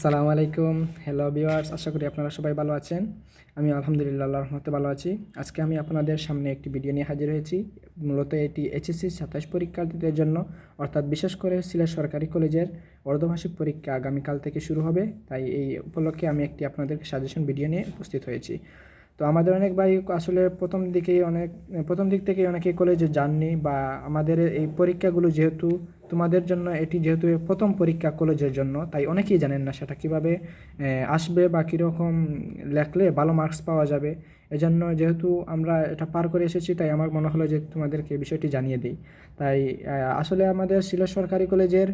সালামু আলাইকুম। Hello viewers আশা করি আপনারা সবাই ভালো আছেন। আমি আলহামদুলিল্লাহ রহমতে ভালো আছি। আজকে আমি আপনাদের সামনে একটি ভিডিও নিয়ে হাজির হয়েছি। মূলত এটি এইচএসসি সাতাশ পরীক্ষার্থীদের জন্য, অর্থাৎ বিশেষ করে সিলেট সরকারি কলেজের অর্ধভাষিক পরীক্ষা আগামীকাল থেকে শুরু হবে। তাই এই উপলক্ষে আমি একটি আপনাদেরকে সাজেশন ভিডিও নিয়ে উপস্থিত হয়েছি। তো আমাদের অনেক ভাই আসলে প্রথম দিকেই অনেক, প্রথম দিক থেকেই অনেকে কলেজে যাননি বা আমাদের এই পরীক্ষাগুলো যেহেতু তোমাদের জন্য এটি যেহেতু প্রথম পরীক্ষা কলেজের জন্য, তাই অনেকেই জানেন না সেটা কীভাবে আসবে বা কীরকম লেখলে ভালো মার্কস পাওয়া যাবে। এজন্য যেহেতু আমরা এটা পার করে এসেছি, তাই আমার মনে হলো যে তোমাদেরকে বিষয়টি জানিয়ে দিই। তাই আসলে আমাদের সিলেট সরকারি কলেজের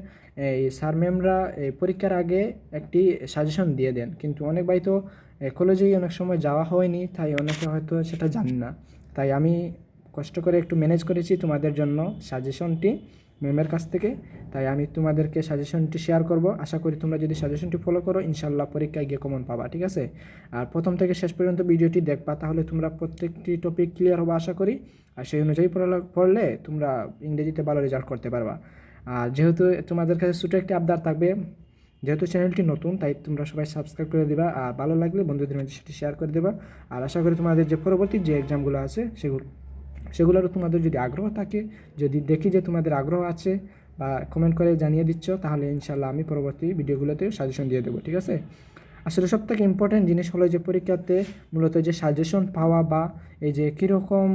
এই স্যার ম্যামরা এই পরীক্ষার আগে একটি সাজেশন দিয়ে দেন। কিন্তু অনেক তো কলেজেই অনেক সময় যাওয়া হয়নি, তাই অনেকে হয়তো সেটা জানি না। তাই আমি কষ্ট করে একটু ম্যানেজ করেছি তোমাদের জন্য সাজেশনটি ম্যামের কাছ থেকে। তাই আমি তোমাদেরকে সাজেশনটি শেয়ার করব। আশা করি তোমরা যদি সাজেশনটি ফলো করো ইনশাল্লাহ পরীক্ষায় গিয়ে কমন পাবা, ঠিক আছে? আর প্রথম থেকে শেষ পর্যন্ত ভিডিওটি দেখবা, তাহলে তোমরা প্রত্যেকটি টপিক ক্লিয়ার হবে, আশা করি। আর সেই অনুযায়ী পড়ালে তোমরা ইংরেজিতে ভালো রেজাল্ট করতে পারবা। আর যেহেতু তোমাদের কাছে ছোটো একটি আবদার থাকবে, যেহেতু চ্যানেলটি নতুন, তাই তোমরা সবাই সাবস্ক্রাইব করে দিবা। আর ভালো লাগলে বন্ধুদের মধ্যে সেটি শেয়ার করে দেবা। আর আশা করি তোমাদের যে পরবর্তী যে এক্সামগুলো আছে, সেগুলো সেগুলোরও তোমাদের যদি আগ্রহ থাকে, যদি দেখি যে তোমাদের আগ্রহ আছে বা কমেন্ট করে জানিয়ে দিচ্ছ, তাহলে ইনশাল্লাহ আমি পরবর্তী ভিডিওগুলোতে সাজেশন দিয়ে দেবো, ঠিক আছে? আসলে সব থেকে ইম্পর্ট্যান্ট জিনিস হলো যে পরীক্ষাতে মূলত যে সাজেশন পাওয়া বা এই যে কীরকম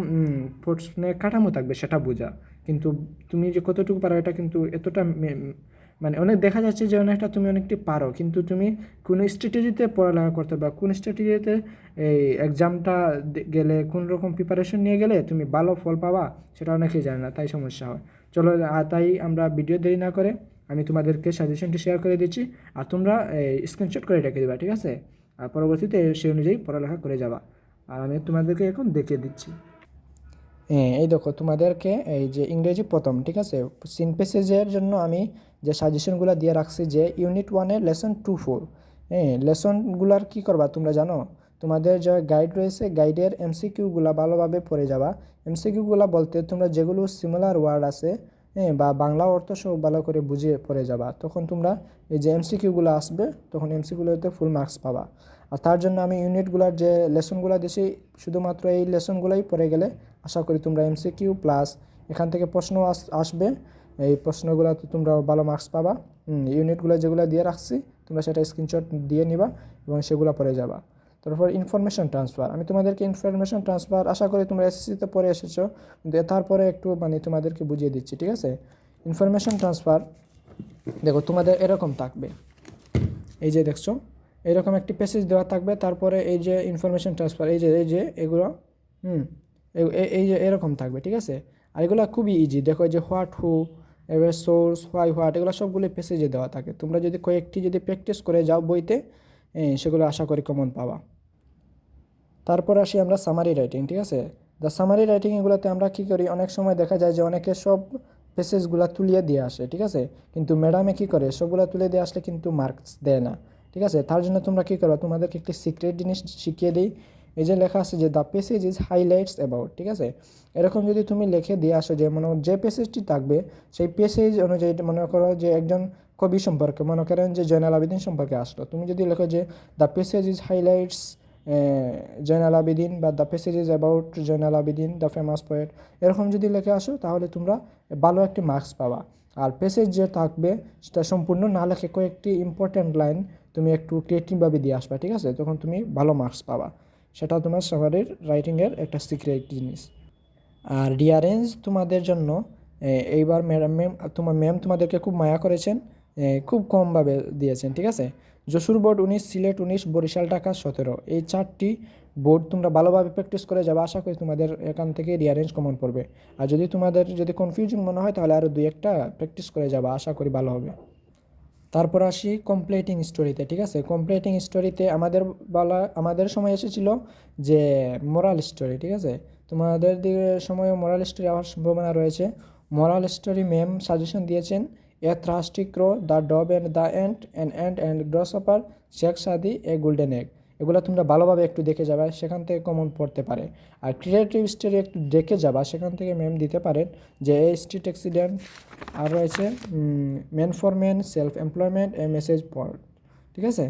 প্রশ্নের কাঠামো থাকবে সেটা বোঝা। কিন্তু তুমি যে কতটুকু পারো, এটা কিন্তু এতটা মানে অনেক দেখা যাচ্ছে যে অনেকটা তুমি অনেকটি পারো, কিন্তু তুমি কোন স্ট্র্যাটেজিতে পড়ালেখা করতে বা কোন স্ট্র্যাটেজিতে এই এক্সামটা গেলে, কোন রকম প্রিপারেশন নিয়ে গেলে তুমি ভালো ফল পাবা সেটা অনেকেই জানে না, তাই সমস্যা হয়। চলো আর তাই আমরা ভিডিও দেরি না করে আমি তোমাদেরকে সাজেশনটি শেয়ার করে দিচ্ছি আর তোমরা স্ক্রিনশট করে রেখে দেবা, ঠিক আছে? আর পরবর্তীতে সেই অনুযায়ী পড়ালেখা করে যাবা। আর আমি তোমাদেরকে এখন দেখিয়ে দিচ্ছি। এই দেখো তোমাদেরকে এই যে ইংরেজি প্রথম, ঠিক আছে? সিন প্যাসেজের জন্য আমি যে সাজেশনগুলো দিয়ে রাখছি যে ইউনিট ওয়ানের লেসন টু ফোর হ্যাঁ লেসনগুলার কী করবা তোমরা জানো? তোমাদের যে গাইড রয়েছে গাইডের এমসিকিউগুলো ভালোভাবে পড়ে যাবা। এমসিকিউগুলো বলতে তোমরা যেগুলো সিমিলার ওয়ার্ড আছে হ্যাঁ বা বাংলা অর্থ সব ভালো করে বুঝে পড়ে যাবা। তখন তোমরা এই যে এমসিকিউগুলো আসবে, তখন এমসিকিউগুলোতে ফুল মার্কস পাবা। আর তার জন্য আমি ইউনিটগুলোর যে লেসনগুলো দিয়েছি শুধুমাত্র এই লেসনগুলোই পড়ে গেলে আশা করি তোমরা এমসিকিউ প্লাস এখান থেকে প্রশ্ন আস- আসবে। এই প্রশ্নগুলোতে তোমরা ভালো মার্কস পাবা। ইউনিটগুলো যেগুলো দিয়ে রাখছি, তোমরা সেটা স্ক্রিনশট দিয়ে নিবা এবং সেগুলো পরে যাবা। তারপর ইনফরমেশন ট্রান্সফার আমি তোমাদেরকে ইনফরমেশন ট্রান্সফার আশা করি তোমরা এসএসসিতে পরে এসেছ, কিন্তু তারপরে একটু মানে তোমাদেরকে বুঝিয়ে দিচ্ছি, ঠিক আছে? ইনফরমেশন ট্রান্সফার দেখো তোমাদের এরকম থাকবে। এই যে দেখছ এরকম একটি প্যাসেজ দেওয়া থাকবে, তারপরে এই যে ইনফরমেশন ট্রান্সফার এই যে এই যে এগুলো, হুম এই যে এরকম থাকবে, ঠিক আছে? আর এগুলো খুবই ইজি দেখো যে হোয়াট হু এবার সোর্স হোয়াই হোয়াট এগুলো সবগুলো প্যাসেজে দেওয়া থাকে। তোমরা যদি কয়েকটি যদি প্র্যাকটিস করে যাও বইতে সেগুলো আশা করি কমন পাবা। তারপর আসি আমরা সামারি রাইটিং ঠিক আছে? দ্য সামারি রাইটিং এগুলোতে আমরা কী করি? অনেক সময় দেখা যায় যে অনেকে সব পেসেজগুলো তুলিয়ে দিয়ে আসে, ঠিক আছে? কিন্তু ম্যাডামে কী করে? সবগুলো তুলে দিয়ে আসলে কিন্তু মার্কস দেয় না। ঠিক আছে? তার জন্য তোমরা কী করো তোমাদেরকে একটি সিক্রেট জিনিস শিখিয়ে দিই। এই যে লেখা আছে যে the passage is highlights about ঠিক আছে? এরকম যদি তুমি লিখে দিয়ে আসো যে, মনে যে পেসেজটি থাকবে, সেই পেসেজ অনুযায়ী মনে করো যে একজন কবি সম্পর্কে, মনে করেন যে জয়নাল আবেদিন সম্পর্কে আসলো। তুমি যদি লেখো যে the passage is highlights Zainal Abedin বা the passage is about Zainal Abedin the famous poet এরকম যদি লিখে আসো, তাহলে তোমরা ভালো একটি মার্কস পাবা। আর পেসেজ যে থাকবে, সেটা সম্পূর্ণ না লেখে কয়েকটি ইম্পর্ট্যান্ট লাইন তুমি একটু ক্রিয়েটিভভাবে দিয়ে আসবে, ঠিক আছে? তখন তুমি ভালো মার্কস পাবা। সেটা তোমার সামারির রাইটিংয়ের একটা সিক্রেট জিনিস। আর রিয়ারেঞ্জ তোমাদের জন্য এইবার ম্যাডাম ম্যাম তোমার ম্যাম তোমাদেরকে খুব মায়া করেছেন খুব কমভাবে দিয়েছেন, ঠিক আছে? যশোর বোর্ড উনিশ, সিলেট উনিশ, বরিশাল ঢাকা সতেরো। এই চারটি বোর্ড তোমরা ভালোভাবে প্র্যাকটিস করে যাবে, আশা করি তোমাদের এখান থেকে রিয়ারেঞ্জ কমন পড়বে। আর যদি তোমাদের যদি কনফিউজন মনে হয়, তাহলে আরও দুই একটা প্র্যাকটিস করে যাবা, আশা করি ভালো হবে। তারপর আসি কমপ্লিটিং স্টোরিতে ঠিক আছে? কমপ্লিটিং স্টোরিতে আমাদের বলা, আমাদের সময় এসেছিল যে মোরাল স্টোরি ঠিক আছে? তোমাদের দিকে সময় মোরাল স্টোরি আবার সম্ভাবনা রয়েছে। মোরাল স্টোরি ম্যাম সাজেশন দিয়েছেন a thirsty crow the dove and the and and and and গ্রস অপার Sheikh Saadi a golden egg এগুলো তোমরা ভালোভাবে একটু দেখে যাবে, সেখান থেকে কমন পড়তে পারে। আর ক্রিয়েটিভ স্টোরি একটু দেখে যাবা, সেখান থেকে ম্যাম দিতে পারেন যে স্ট্রিট অ্যাক্সিডেন্ট আর রয়েছে man for man self employment a message পর ঠিক আছে?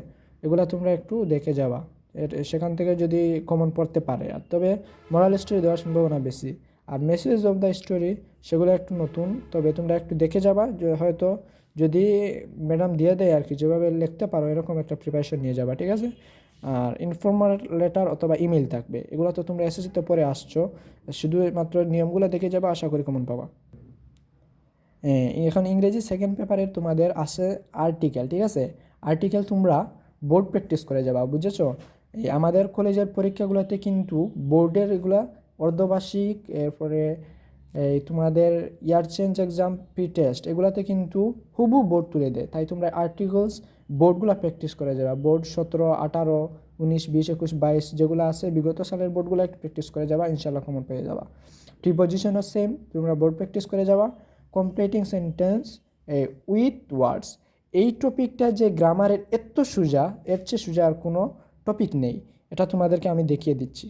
এগুলো তোমরা একটু দেখে যাবা। সেখান থেকে যদি কমন পড়তে পারে। আর তবে মরাল স্টোরি দেওয়ার সম্ভাবনা বেশি। আর মেসেজ অফ দ্য স্টোরি সেগুলো একটু নতুন, তবে তোমরা একটু দেখে যাবা, যে হয়তো যদি ম্যাডাম দিয়ে দেয় আর কি, যেভাবে লিখতে পারো, এরকম একটা প্রিপারেশন নিয়ে যাবা, ঠিক আছে? আর ইনফর্মাল লেটার অথবা ইমেল থাকবে। এগুলো তো তোমরা এসএসসিতে পরে আসছো। শুধুমাত্র নিয়মগুলো দেখে যাবে আশা করি কমন পাবা। এ, এখন ইংরেজি সেকেন্ড পেপারের তোমাদের আছে আর্টিকেল ঠিক আছে? আর্টিকেল তোমরা বোর্ড প্র্যাকটিস করে যাবা বুঝেছ? এই আমাদের কলেজের পরীক্ষাগুলোতে কিন্তু বোর্ডের এগুলা অর্ধবার্ষিক এরপরে এই তোমাদের year change exam pre test এগুলাতে কিন্তু হুবু বোর্ড তুলে দেয়। তাই তোমরা আর্টিকেলস বোর্ডগুলো প্র্যাকটিস করে যাবা। বোর্ড সতেরো, আঠারো, উনিশ, বিশ, একুশ, বাইশ যেগুলো আছে, বিগত সালের বোর্ডগুলো একটু প্র্যাকটিস করে যাবা ইনশাল্লাহ কমন পেয়ে যাবা। প্রিপোজিশনও সেম তোমরা বোর্ড প্র্যাকটিস করে যাবা। কমপ্লিটিং সেন্টেন্স উইথ ওয়ার্ডস এই টপিকটা যে গ্রামারের এত সোজা, এর চেয়ে সোজা আর কোনো টপিক নেই। এটা তোমাদেরকে আমি দেখিয়ে দিচ্ছি।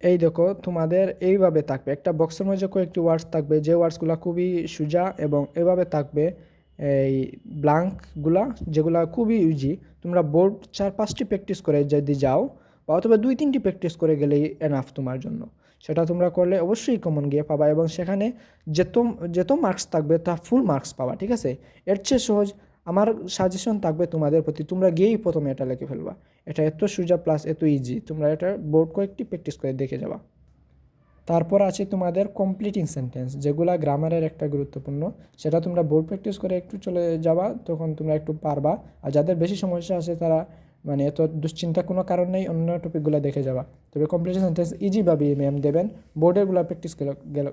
এই দেখো, তোমাদের এইভাবে থাকবে। একটা বক্সের মধ্যে কয়েকটি ওয়ার্ডস থাকবে, যে ওয়ার্ডসগুলো খুবই সোজা এবং এভাবে থাকবে, এই ব্লাঙ্কগুলা যেগুলা খুবই ইউজি তোমরা বোর্ড চার পাঁচটি প্র্যাকটিস করে যদি যাও, বা অথবা দুই তিনটি প্র্যাকটিস করে গেলেই এনাফ তোমার জন্য। সেটা তোমরা করলে অবশ্যই কমন গিয়ে পাবা এবং সেখানে যেত যেত মার্কস থাকবে তা ফুল মার্কস পাবা, ঠিক আছে? এর চেয়ে সহজ আমার সাজেশন থাকবে তোমাদের প্রতি, তোমরা গিয়েই প্রথমে এটা লিখে ফেলবা। এটা এত সোজা প্লাস এত ইজি তোমরা এটা বোর্ড কয়েকটি প্র্যাকটিস করে দেখে যাবা। তারপর আছে তোমাদের কমপ্লিটিং সেন্টেন্স যেগুলা গ্রামারের একটা গুরুত্বপূর্ণ। সেটা তোমরা বোর্ড প্র্যাকটিস করে একটু চলে যাবা, তখন তোমরা একটু পারবা। আর যাদের বেশি সমস্যা আছে তারা মানে এত দুশ্চিন্তা কোনো কারণ নেই, অন্য টপিকগুলো দেখে যাবা। তবে কমপ্লিটিং সেন্টেন্স ইজিভাবে ম্যাম দেবেন বোর্ডেরগুলো প্র্যাকটিস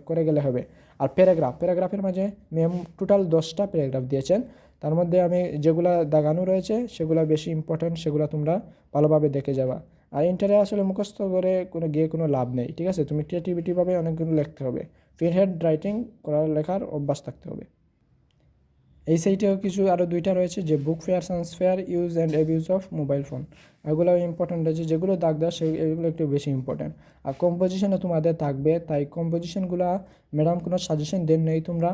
করে গেলে হবে। আর প্যারাগ্রাফ প্যারাগ্রাফের মাঝে ম্যাম টোটাল দশটা প্যারাগ্রাফ দিয়েছেন। তার মধ্যে আমি যেগুলো দাগানো রয়েছে, সেগুলো বেশি ইম্পর্ট্যান্ট সেগুলো তোমরা ভালোভাবে দেখে যাবা। আর ইন্টারে আসলে মুখস্থ করে কোনো গিয়ে কোনো লাভ নেই, ঠিক আছে? তুমি ক্রিয়েটিভিটিভাবে অনেকগুলো লিখতে হবে। ফ্রি হ্যান্ড রাইটিং করার, লেখার অভ্যাস থাকতে হবে। এই সাইটেও কিছু আরও দুইটা রয়েছে, যে book fair science fair use and abuse of mobile phone এগুলো ইম্পর্ট্যান্ট রয়েছে, যেগুলো দাগ দেওয়া, সে এগুলো একটু বেশি ইম্পর্ট্যান্ট আর কম্পোজিশনে তোমাদের থাকবে, তাই কম্পোজিশনগুলো ম্যাডাম কোনো সাজেশন দেন নেই তোমরা।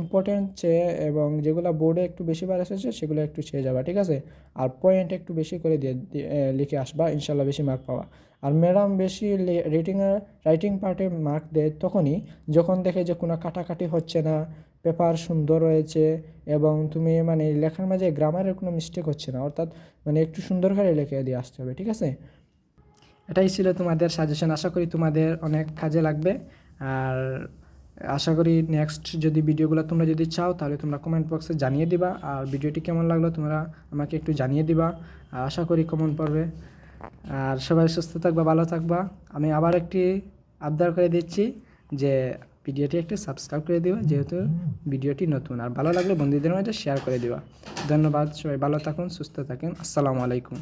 ইম্পর্টেন্ট চেয়ে এবং যেগুলো বোর্ডে একটু বেশিবার এসেছে, সেগুলো একটু চেয়ে যাবা, ঠিক আছে? আর পয়েন্ট একটু বেশি করে দিয়ে লিখে আসবা ইনশাল্লাহ বেশি মার্ক পাওয়া আর ম্যাডাম বেশি রিটিংয়ের রাইটিং পার্টে মার্ক দেয় তখনই, যখন দেখে যে কোনো কাটাকাটি হচ্ছে না পেপার সুন্দর রয়েছে এবং তুমি মানে লেখার মাঝে গ্রামারের কোনো মিস্টেক হচ্ছে না, অর্থাৎ মানে একটু সুন্দর করে লিখে দিয়ে আসতে হবে, ঠিক আছে? এটাই ছিল তোমাদের সাজেশন আশা করি তোমাদের অনেক কাজে লাগবে। আর আশা করি নেক্সট যদি ভিডিওগুলো তোমরা যদি চাও, তাহলে তোমরা কমেন্ট বক্সে জানিয়ে দিবা। আর ভিডিওটি কেমন লাগল তোমরা আমাকে একটু জানিয়ে দিবা। আর আশা করি কমন পড়বে। আর সবাই সুস্থ থাকবা, ভালো থাকবা। আমি আবার একটি আবদার করে দিচ্ছি যে ভিডিওটি একটু সাবস্ক্রাইব করে দেওয়া যেহেতু ভিডিওটি নতুন। আর ভালো লাগলে বন্ধুদের মাঝে শেয়ার করে দেওয়া ধন্যবাদ, সবাই ভালো থাকুন, সুস্থ থাকেন। আসসালামু আলাইকুম।